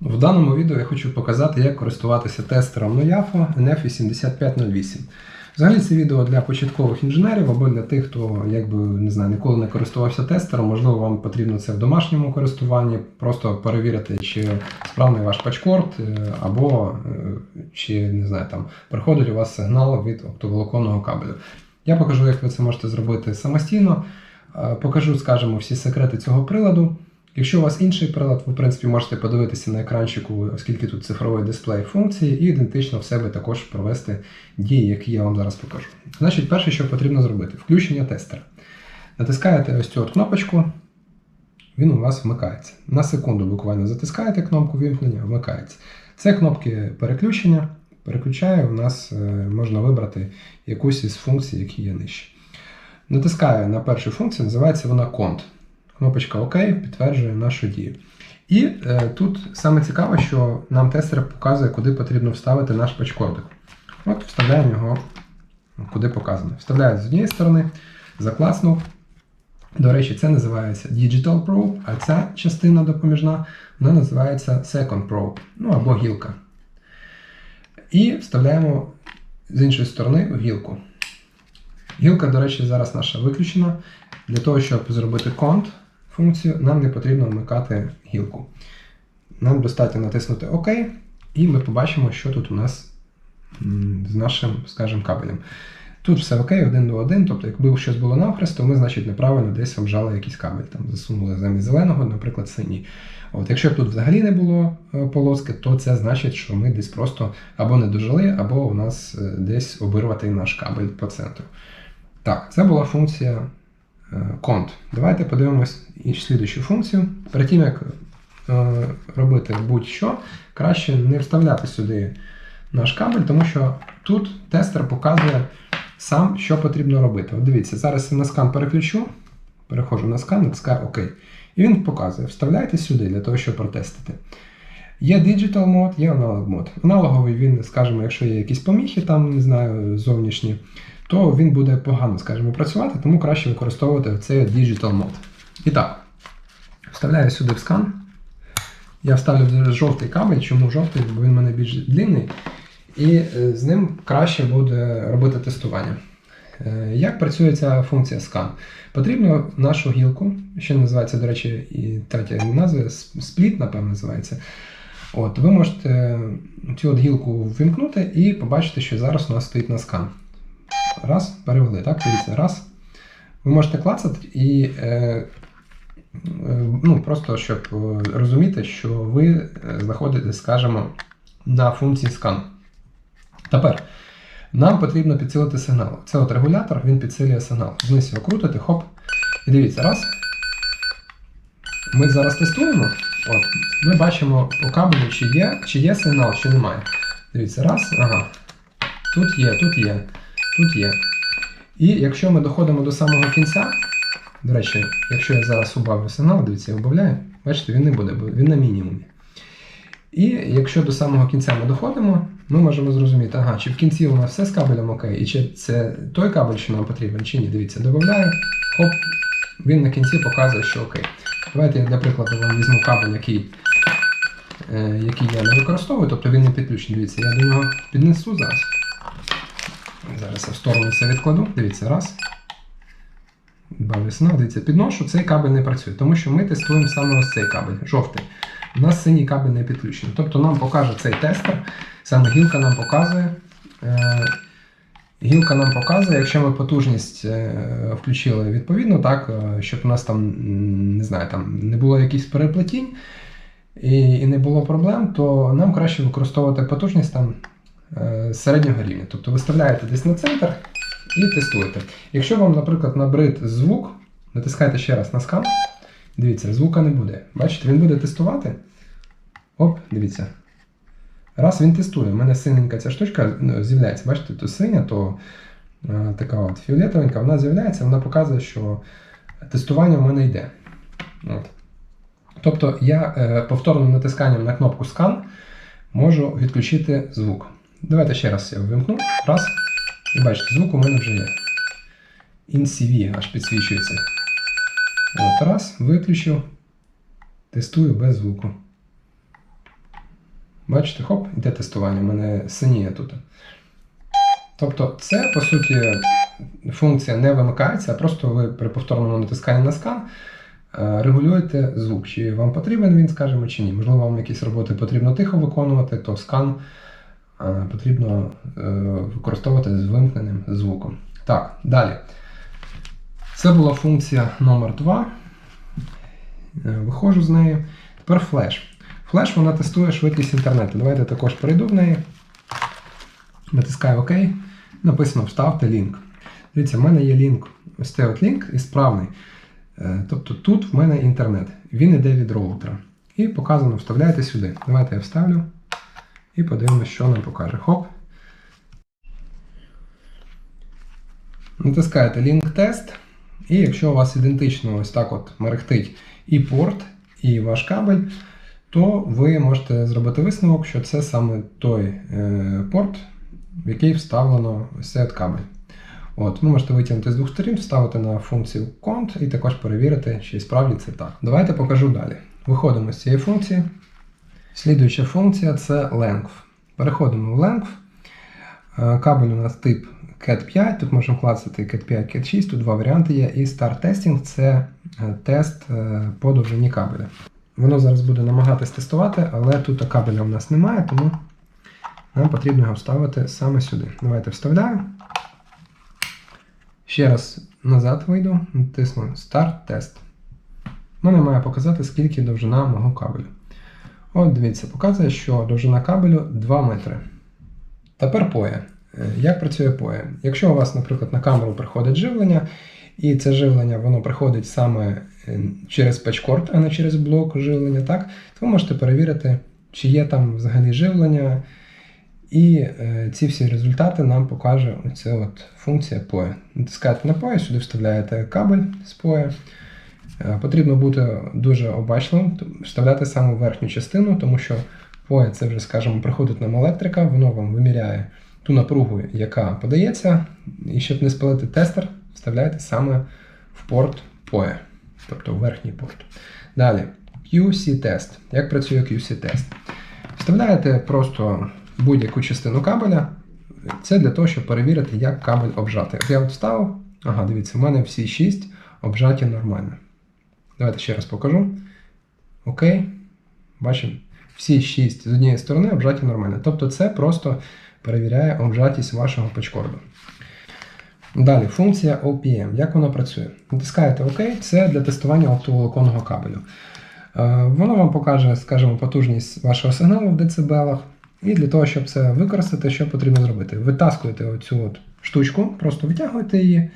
В даному відео я хочу показати, як користуватися тестером NoYAFO NF8508. Взагалі це відео для початкових інженерів або для тих, хто якби не знаю, ніколи не користувався тестером. Можливо, вам потрібно це в домашньому користуванні, просто перевірити, чи справний ваш пачкорд, е, або е, чи не знаю, там приходить у вас сигнал від оптоволоконного кабелю. Я покажу, як ви це можете зробити самостійно. Е, Покажу, скажімо, всі секрети цього приладу. Якщо у вас інший прилад, ви в принципі можете подивитися на екранчику, оскільки тут цифровий дисплей функції, і ідентично в себе також провести дії, які я вам зараз покажу. Значить, перше, що потрібно зробити, включення тестера. Натискаєте ось цю кнопочку, він у вас вмикається. На секунду буквально затискаєте кнопку вімкнення, вмикається. Це кнопки переключення. Переключає, у нас е, можна вибрати якусь із функцій, які є нижче. Натискаю на першу функцію, називається вона конт. Кнопочка ОК підтверджує нашу дію. І е, тут саме цікаве, що нам тестер показує, куди потрібно вставити наш пачкодик. От вставляємо його, куди показано. Вставляю з однієї сторони, закласнув. До речі, це називається Digital Probe, а ця частина допоміжна вона називається Second Probe, ну або гілка. І вставляємо з іншої сторони в гілку. Гілка, до речі, зараз наша виключена. Для того, щоб зробити конт функцію, нам не потрібно вмикати гілку. Нам достатньо натиснути ОК, і ми побачимо, що тут у нас з нашим, скажімо, кабелем. Тут все окей, один до один, тобто, якби щось було навхрест, то ми, значить, неправильно десь обжали якийсь кабель, там засунули замість зеленого, наприклад, синій. От, якщо б тут взагалі не було е, полоски, то це значить, що ми десь просто або не дожили, або у нас е, десь обірватий наш кабель по центру. Так, це була функція е, конт. Давайте подивимось і слідущу функцію. Перед тим, як е, робити будь-що, краще не вставляти сюди наш кабель, тому що тут тестер показує сам, що потрібно робити. От дивіться, зараз я на скан переключу, переходжу на скан, натискаю ОК. І він показує, вставляйте сюди для того, щоб протестити. Є Digital мод, є аналог мод. Аналоговий він, скажімо, якщо є якісь поміхи, там, не знаю, зовнішні, то він буде погано, скажімо, працювати, тому краще використовувати цей Digital мод. І так, вставляю сюди в скан. Я вставлю жовтий кабель. Чому жовтий? Бо він в мене більш длинний. І е, з ним краще буде робити тестування. Е, Як працює ця функція scan? Потрібно нашу гілку, що називається, до речі, і третя назва, спліт, напевно, називається. От, ви можете цю от гілку ввімкнути і побачити, що зараз у нас стоїть на скан. Раз, перевели, так? Дивіться, раз. Ви можете клацати і е, е, ну, просто щоб е, розуміти, що ви е, знаходитесь, скажімо, на функції scan. Тепер нам потрібно підсилити сигнал. Це от регулятор, він підсилює сигнал. Вниз його крутите, хоп. І дивіться, раз. Ми зараз тестуємо. От, Ми бачимо по кабелю, чи є, чи є сигнал, чи немає. Дивіться, раз, ага. Тут є, тут є, тут є. І якщо ми доходимо до самого кінця, до речі, якщо я зараз убавлю сигнал, дивіться, я убавляю, бачите, він не буде, бо він на мінімумі. І якщо до самого кінця ми доходимо, ми можемо зрозуміти, ага, чи в кінці у нас все з кабелем окей, і чи це той кабель, що нам потрібен, чи ні. Дивіться, додаю, хоп, він на кінці показує, що окей. Давайте я, для прикладу, вам візьму кабель, який, е, який я не використовую, тобто він не підключений. Дивіться, я до нього піднесу зараз. Зараз я в сторону це відкладу. Дивіться, раз. Бавлю сигнал, дивіться, підношу, цей кабель не працює, тому що ми тестуємо саме ось цей кабель, жовтий. У нас синій кабель не підключений. Тобто нам покаже цей тестер, саме гілка нам показує. Е, гілка нам показує, якщо ми потужність е, включили відповідно, так, е, щоб у нас там, не знаю, там не було якихось переплетінь і, і не було проблем, то нам краще використовувати потужність там середнього рівня. Тобто виставляєте десь на центр і тестуєте. Якщо вам, наприклад, набрид звук, натискайте ще раз на скан. Дивіться, звука не буде. Бачите, він буде тестувати. Оп, дивіться. Раз він тестує, у мене синенька ця штучка ну, з'являється. Бачите, то синя, то е, така от фіолетовенька, вона з'являється, вона показує, що тестування в мене йде. От. Тобто я е, повторним натисканням на кнопку Scan можу відключити звук. Давайте ще раз я вимкну. Раз. І бачите, звук у мене вже є. InCV аж підсвічується. От, раз, виключив. Тестую без звуку. Бачите, хоп, іде тестування, у мене синіє тут. Тобто, це, по суті, функція не вимикається, а просто ви при повторному натисканні на скан е, регулюєте звук, чи вам потрібен він, скажімо, чи ні. Можливо, вам якісь роботи потрібно тихо виконувати, то скан потрібно е, використовувати з вимкненим звуком. Так, далі. Це була функція номер 2. Виходжу з неї. Тепер флеш. Флеш вона тестує швидкість інтернету. Давайте також перейду в неї. Натискаю ОК. Написано Вставте лінк. Дивіться, в мене є лінк. Ось цей от лінк і справний. Е, Тобто тут в мене інтернет. Він іде від роутера. І показано, вставляйте сюди. Давайте я вставлю. І подивимося, що нам покаже. Хоп. Натискаєте лінк тест. І якщо у вас ідентично ось так от мерехтить і порт, і ваш кабель, то ви можете зробити висновок, що це саме той е, порт, в який вставлено ось цей от кабель. От, Ви можете витягнути з двох сторін, вставити на функцію count і також перевірити, чи справді це так. Давайте покажу далі. Виходимо з цієї функції. Слідуюча функція це length. Переходимо в length. Е, Кабель у нас тип CAT5, тут можемо клацати CAT5, CAT6, тут два варіанти є. І Start Testing це е, тест е, по довжині кабеля. Воно зараз буде намагатись тестувати, але тут кабеля у нас немає, тому нам потрібно його вставити саме сюди. Давайте вставляю. Ще раз назад вийду, натисну Start Test. Мене має показати, скільки довжина мого кабелю. От дивіться, показує, що довжина кабелю 2 метри. Тепер поє. Е, Як працює поє? Якщо у вас, наприклад, на камеру приходить живлення, і це живлення воно приходить саме е, через печкорд, а не через блок живлення, так, то ви можете перевірити, чи є там взагалі живлення. І е, ці всі результати нам покаже оця от функція POE. Натискаєте на POE, сюди вставляєте кабель з POE. Е, потрібно бути дуже обачливим, вставляти саме верхню частину, тому що POE це вже, скажімо, приходить нам електрика, воно вам виміряє ту напругу, яка подається. І щоб не спалити тестер, вставляєте саме в порт POE, тобто в верхній порт. Далі, QC-тест. Як працює QC-тест? Вставляєте просто будь-яку частину кабеля. Це для того, щоб перевірити, як кабель обжати. Я от вставив. Ага, дивіться, в мене всі 6 обжаті нормально. Давайте ще раз покажу. Окей. Бачимо, всі 6 з однієї сторони обжаті нормально. Тобто це просто перевіряє обжатість вашого печкорду. Далі, функція OPM. Як вона працює? Натискаєте ОК, це для тестування оптоволоконного кабелю. Е, Воно вам покаже, скажімо, потужність вашого сигналу в децибелах. І для того, щоб це використати, що потрібно зробити? Витаскуєте оцю от штучку, просто витягуєте її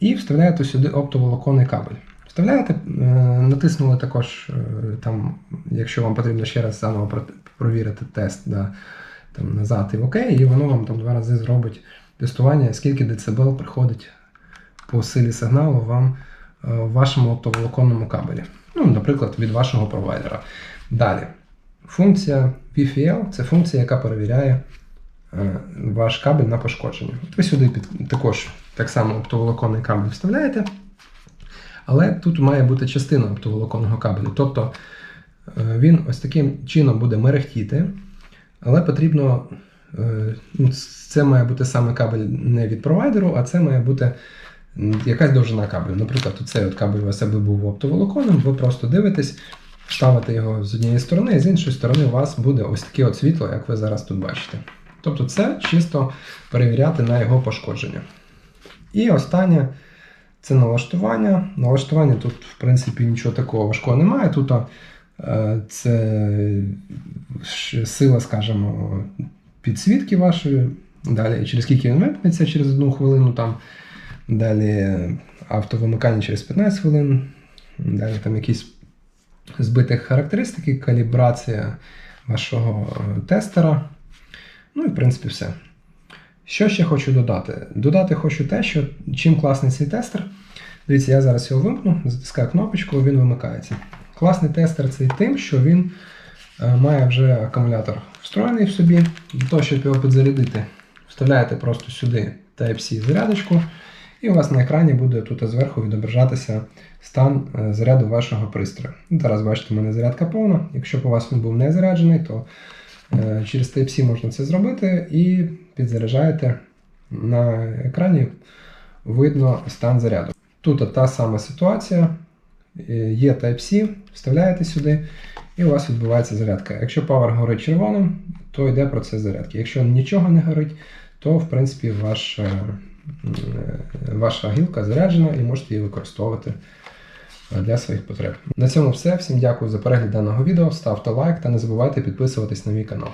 і вставляєте сюди оптоволоконний кабель. Вставляєте, е, натиснули також, е, там, якщо вам потрібно ще раз заново провірити тест да, там, назад і в ОК, і воно вам там два рази зробить тестування, скільки децибел приходить по силі сигналу вам е, в вашому оптоволоконному кабелі. Ну, наприклад, від вашого провайдера. Далі. Функція VFL це функція, яка перевіряє ваш кабель на пошкодження. От ви сюди під, також так само оптоволоконний кабель вставляєте, але тут має бути частина оптоволоконного кабелю. Тобто е, він ось таким чином буде мерехтіти, але потрібно. е, ну, Це має бути саме кабель не від провайдеру, а це має бути якась довжина кабелю. Наприклад, цей от кабель у аби був оптоволоконом, ви просто дивитесь, ставите його з однієї сторони, і з іншої сторони у вас буде ось таке от світло, як ви зараз тут бачите. Тобто це чисто перевіряти на його пошкодження. І останнє це налаштування. Налаштування тут, в принципі, нічого такого важкого немає. Тут е, це сила, скажімо, підсвітки вашої. Далі, через скільки він вимкнеться через одну хвилину, там. далі автовимикання через 15 хвилин, далі там якісь збитих характеристики, калібрація вашого тестера. Ну і в принципі все. Що ще хочу додати? Додати хочу те, що чим класний цей тестер. Дивіться, я зараз його вимкну, затискаю кнопочку, він вимикається. Класний тестер це тим, що він е, має вже акумулятор встроєний в собі. Для того, щоб його підзарядити, вставляєте просто сюди Type-C зарядочку, і у вас на екрані буде тут зверху відображатися стан е, заряду вашого пристрою. Зараз бачите, у мене зарядка повна. Якщо б у вас він був не заряджений, то Через Type-C можна це зробити і підзаряджаєте на екрані видно стан заряду. Тут та сама ситуація. Е, Є Type-C, вставляєте сюди, і у вас відбувається зарядка. Якщо павер горить червоним, то йде процес зарядки. Якщо нічого не горить, то в принципі ваш, е, е, ваша гілка заряджена і можете її використовувати е, для своїх потреб. На цьому все. Всім дякую за перегляд даного відео. Ставте лайк та не забувайте підписуватись на мій канал.